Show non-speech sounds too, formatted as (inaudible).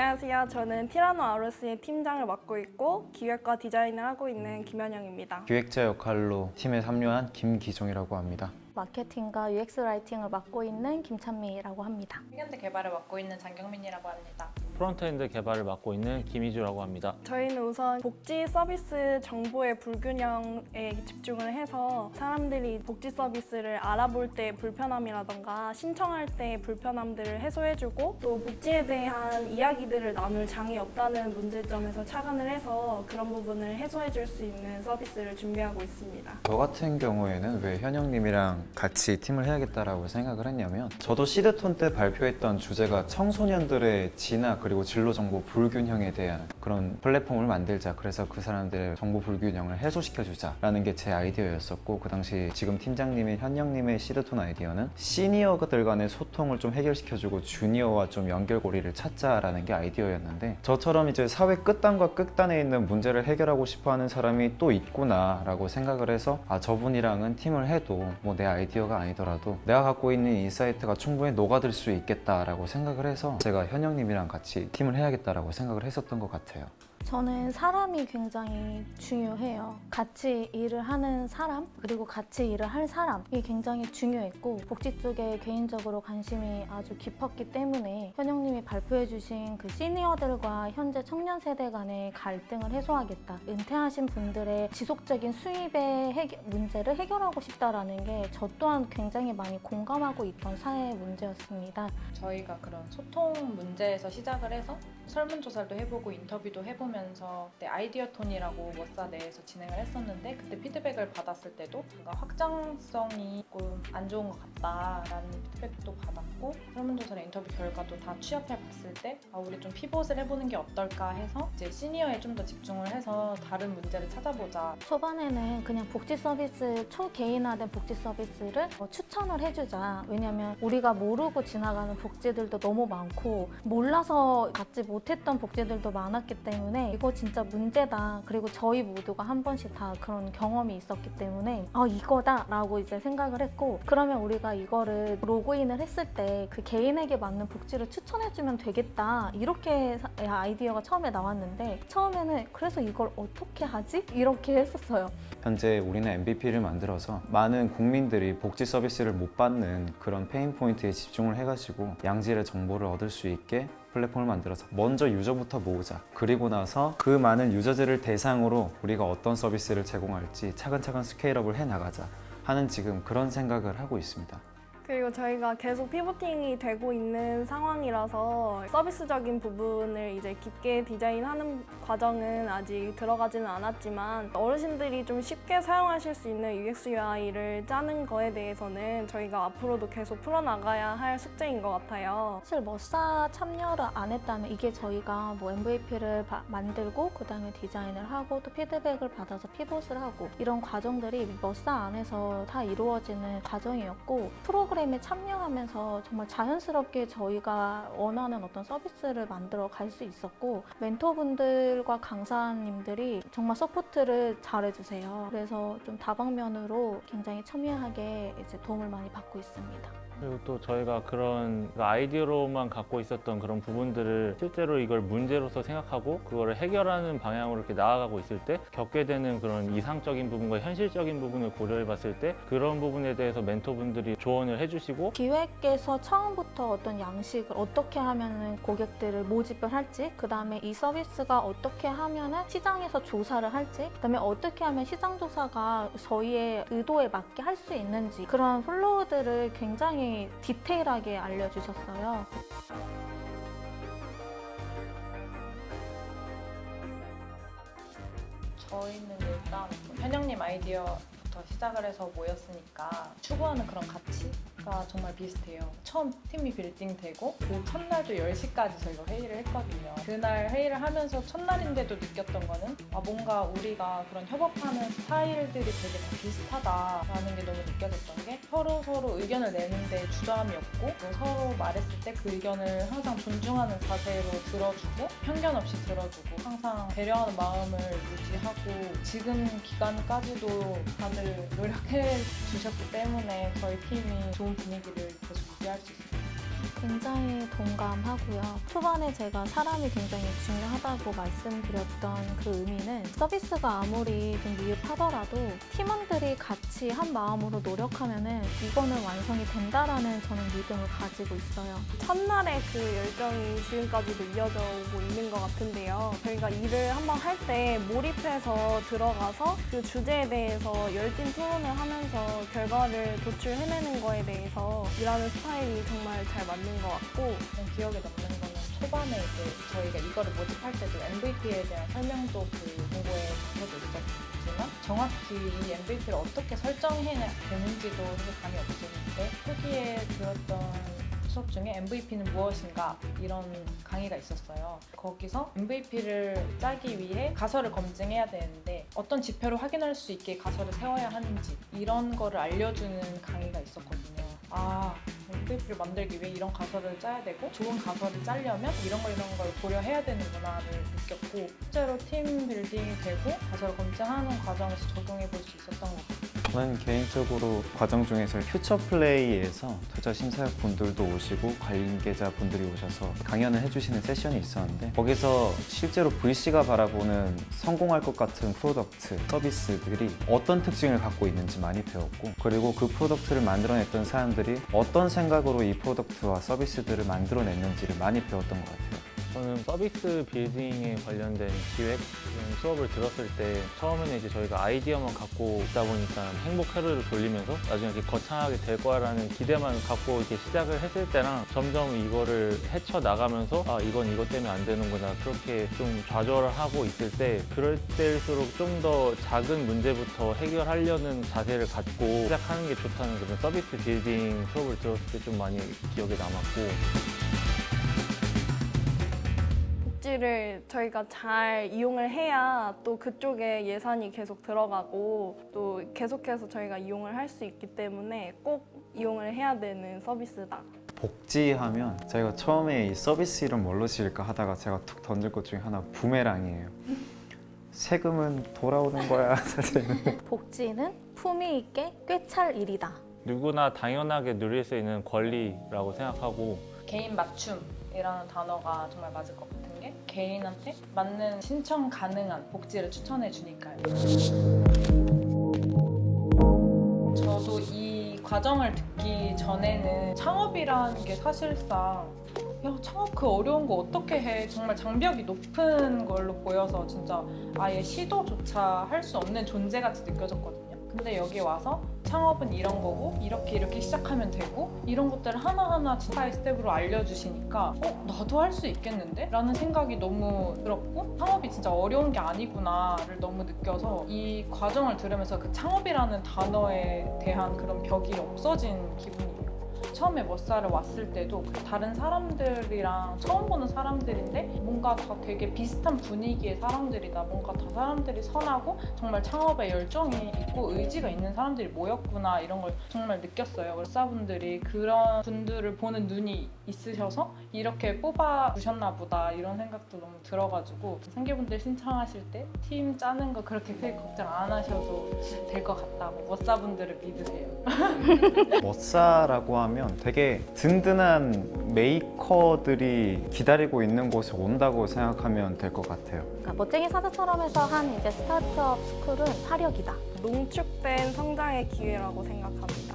안녕하세요. 저는 티라노 아우러스의 팀장을 맡고 있고 기획과 디자인을 하고 있는 김현영입니다. 기획자 역할로 팀에 합류한 김기종이라고 합니다. 마케팅과 UX 라이팅을 맡고 있는 김찬미라고 합니다. 생현대 개발을 맡고 있는 장경민이라고 합니다. 프론트엔드 개발을 맡고 있는 김희주라고 합니다. 저희는 우선 복지 서비스 정보의 불균형에 집중을 해서 사람들이 복지 서비스를 알아볼 때 불편함이라던가 신청할 때 불편함들을 해소해주고 또 복지에 대한 이야기들을 나눌 장이 없다는 문제점에서 착안을 해서 그런 부분을 해소해줄 수 있는 서비스를 준비하고 있습니다. 저 같은 경우에는 왜 현영님이랑 같이 팀을 해야겠다라고 생각을 했냐면 저도 시드톤 때 발표했던 주제가 청소년들의 진화 그리고 진로 정보 불균형에 대한 그런 플랫폼을 만들자. 그래서 그 사람들의 정보 불균형을 해소시켜 주자라는 게 제 아이디어였었고 그 당시 지금 팀장님인 현영님의 시드톤 아이디어는 시니어들 간의 소통을 좀 해결시켜 주고 주니어와 좀 연결고리를 찾자라는 게 아이디어였는데 저처럼 이제 사회 끝단과 끝단에 있는 문제를 해결하고 싶어 하는 사람이 또 있구나라고 생각을 해서 아 저분이랑은 팀을 해도 뭐 내 아이디어가 아니더라도 내가 갖고 있는 인사이트가 충분히 녹아들 수 있겠다라고 생각을 해서 제가 현영님이랑 같이 팀을 해야겠다라고 생각을 했었던 것 같아요. 저는 사람이 굉장히 중요해요. 같이 일을 하는 사람, 그리고 같이 일을 할 사람이 굉장히 중요했고, 복지 쪽에 개인적으로 관심이 아주 깊었기 때문에 현영님이 발표해주신 그 시니어들과 현재 청년 세대 간의 갈등을 해소하겠다. 은퇴하신 분들의 지속적인 수입의 해결- 문제를 해결하고 싶다라는 게 저 또한 굉장히 많이 공감하고 있던 사회 문제였습니다. 저희가 그런 소통 문제에서 시작을 해서 설문조사도 해보고 인터뷰도 해보 면서 그때 아이디어 톤이라고 워사 내에서 진행을 했었는데 그때 피드백을 받았을 때도 뭔가 확장성이 조금 안 좋은 것 같다라는 피드백도 받았고 설문조사나 인터뷰 결과도 다 취합해 봤을 때 아, 우리 좀 피벗을 해보는 게 어떨까 해서 이제 시니어에 좀 더 집중을 해서 다른 문제를 찾아보자 초반에는 그냥 복지 서비스 초개인화된 복지 서비스를 어, 추천을 해주자. 왜냐면 우리가 모르고 지나가는 복지들도 너무 많고 몰라서 갖지 못했던 복지들도 많았기 때문에 이거 진짜 문제다. 그리고 저희 모두가 한 번씩 다 그런 경험이 있었기 때문에 아 이거다라고 이제 생각을 했고 그러면 우리가 이거를 로그인을 했을 때 그 개인에게 맞는 복지를 추천해주면 되겠다. 이렇게 사- 아이디어가 처음에 나왔는데 처음에는 그래서 이걸 어떻게 하지? 이렇게 했었어요. 현재 우리는 MVP를 만들어서 많은 국민들이 복지 서비스를 못 받는 그런 페인 포인트에 집중을 해가지고 양질의 정보를 얻을 수 있게 플랫폼을 만들어서 먼저 유저부터 모으자. 그리고 나서 그 많은 유저들을 대상으로 우리가 어떤 서비스를 제공할지 차근차근 스케일업을 해 나가자 하는 지금 그런 생각을 하고 있습니다. 그리고 저희가 계속 피보팅이 되고 있는 상황이라서 서비스적인 부분을 이제 깊게 디자인하는 과정은 아직 들어가지는 않았지만 어르신들이 좀 쉽게 사용하실 수 있는 UX UI를 짜는 거에 대해서는 저희가 앞으로도 계속 풀어나가야 할 숙제인 것 같아요. 사실 머싸 참여를 안 했다면 이게 저희가 뭐 MVP를 만들고 그 다음에 디자인을 하고 또 피드백을 받아서 피봇을 하고 이런 과정들이 머싸 안에서 다 이루어지는 과정이었고 프로그램 에 참여하면서 정말 자연스럽게 저희가 원하는 어떤 서비스를 만들어 갈 수 있었고 멘토분들과 강사님들이 정말 서포트를 잘해주세요. 그래서 좀 다방면으로 굉장히 첨예하게 이제 도움을 많이 받고 있습니다. 그리고 또 저희가 그런 그 아이디어로만 갖고 있었던 그런 부분들을 실제로 이걸 문제로서 생각하고 그거를 해결하는 방향으로 이렇게 나아가고 있을 때 겪게 되는 그런 이상적인 부분과 현실적인 부분을 고려해 봤을 때 그런 부분에 대해서 멘토분들이 조언을 해 주시고 기획에서 처음부터 어떤 양식을 어떻게 하면은 고객들을 모집을 할지, 그 다음에 이 서비스가 어떻게 하면은 시장에서 조사를 할지, 그 다음에 어떻게 하면 시장 조사가 저희의 의도에 맞게 할 수 있는지 그런 플로우들을 굉장히 디테일하게 알려주셨어요. 저희는 일단 현영님 아이디어부터 시작을 해서 모였으니까 추구하는 그런 가치 가 정말 비슷해요. 처음 팀이 빌딩되고 그 첫날도 10시까지 저희가 회의를 했거든요. 그날 회의를 하면서 첫날인데도 느꼈던 거는 아, 뭔가 우리가 그런 협업하는 스타일들이 되게 다 비슷하다라는 게 너무 느껴졌던 게 서로 서로 의견을 내는데 주저함이 없고 또 서로 말했을 때 그 의견을 항상 존중하는 자세로 들어주고 편견 없이 들어주고 항상 배려하는 마음을 유지하고 지금 기간까지도 다들 노력해 주셨기 때문에 저희 팀이 좋은 분위기 굉장히 동감하고요. 초반에 제가 사람이 굉장히 중요하다고 말씀드렸던 그 의미는 서비스가 아무리 좀 미흡하더라도 팀원들이 같이 한 마음으로 노력하면은 이거는 완성이 된다라는 저는 믿음을 가지고 있어요. 첫날의 그 열정이 지금까지도 이어져 오고 있는 것 같은데요. 저희가 일을 한번 할 때 몰입해서 들어가서 그 주제에 대해서 열띤 토론을 하면서 결과를 도출해내는 거에 대해서 일하는 스타일이 정말 잘 맞는 것 같고 좀 기억에 남는 거는 초반에 이제 저희가 이거를 모집할 때도 MVP에 대한 설명도 그 공고에 적혀져 있었지만 정확히 이 MVP를 어떻게 설정해야 되는지도 사실 감이 없었는데 초기에 들었던 수업 중에 MVP는 무엇인가 이런 강의가 있었어요. 거기서 MVP를 짜기 위해 가설을 검증해야 되는데 어떤 지표로 확인할 수 있게 가설을 세워야 하는지 이런 거를 알려주는 강의가 있었거든요. 아, MVP를 만들기 위해 이런 가설을 짜야 되고 좋은 가설을 짜려면 이런 거 이런 걸 고려해야 되는구나를 느꼈고 실제로 팀 빌딩이 되고 가설을 검증하는 과정에서 적용해 볼 수 있었던 것 같아요. 저는 개인적으로 과정 중에서 퓨처 플레이에서 투자 심사역 분들도 오시고 관계자 분들이 오셔서 강연을 해주시는 세션이 있었는데 거기서 실제로 VC가 바라보는 성공할 것 같은 프로덕트, 서비스들이 어떤 특징을 갖고 있는지 많이 배웠고 그리고 그 프로덕트를 만들어냈던 사람들이 어떤 생각 으로 이 프로덕트와 서비스들을 만들어냈는지를 많이 배웠던 것 같아요. 저는 서비스 빌딩에 관련된 기획 수업을 들었을 때 처음에는 이제 저희가 아이디어만 갖고 있다 보니까 행복 회로를 돌리면서 나중에 이렇게 거창하게 될 거라는 기대만 갖고 이렇게 시작을 했을 때랑 점점 이거를 헤쳐 나가면서 아 이건 이것 때문에 안 되는구나. 그렇게 좀 좌절을 하고 있을 때 그럴 때일수록 좀 더 작은 문제부터 해결하려는 자세를 갖고 시작하는 게 좋다는 그런 서비스 빌딩 수업을 들었을 때 좀 많이 기억에 남았고 복지를 저희가 잘 이용을 해야 또 그쪽에 예산이 계속 들어가고 또 계속해서 저희가 이용을 할 수 있기 때문에 꼭 이용을 해야 되는 서비스다. 복지하면 저희가 처음에 이 서비스 이름 뭘로 지을까 하다가 제가 툭 던질 것 중에 하나 부메랑이에요. 세금은 돌아오는 거야 (laughs) 사실. 복지는 품위 있게 꿰찰 일이다. 누구나 당연하게 누릴 수 있는 권리라고 생각하고 개인 맞춤 이라는 단어가 정말 맞을 것 같은 게 개인한테 맞는 신청 가능한 복지를 추천해 주니까요. 저도 이 과정을 듣기 전에는 창업이라는 게 사실상 야 창업 그 어려운 거 어떻게 해 정말 장벽이 높은 걸로 보여서 진짜 아예 시도조차 할 수 없는 존재같이 느껴졌거든요. 근데 여기 와서 창업은 이런 거고 이렇게 이렇게 시작하면 되고 이런 것들을 하나하나 스타일 스텝으로 알려주시니까 어 나도 할 수 있겠는데? 라는 생각이 너무 들었고 창업이 진짜 어려운 게 아니구나를 너무 느껴서 이 과정을 들으면서 그 창업이라는 단어에 대한 그런 벽이 없어진 기분이에요. 처음에 머싸를 왔을 때도 그 다른 사람들이랑 처음 보는 사람들인데 뭔가 다 되게 비슷한 분위기의 사람들이다. 뭔가 다 사람들이 선하고 정말 창업에 열정이 있고 의지가 있는 사람들이 모였구나 이런 걸 정말 느꼈어요. 머싸분들이 그런 분들을 보는 눈이 있으셔서 이렇게 뽑아 주셨나 보다 이런 생각도 너무 들어가지고 생계분들 신청하실 때 팀 짜는 거 그렇게 크게 걱정 안 하셔도 될 것 같다고 머싸분들을 믿으세요. (laughs) 머싸라고 하면 되게 든든한 메이커들이 기다리고 있는 곳에 온다고 생각하면 될 것 같아요. 그러니까 멋쟁이 사자처럼에서 한 이제 스타트업 스쿨은 화력이다. 농축된 성장의 기회라고 생각합니다.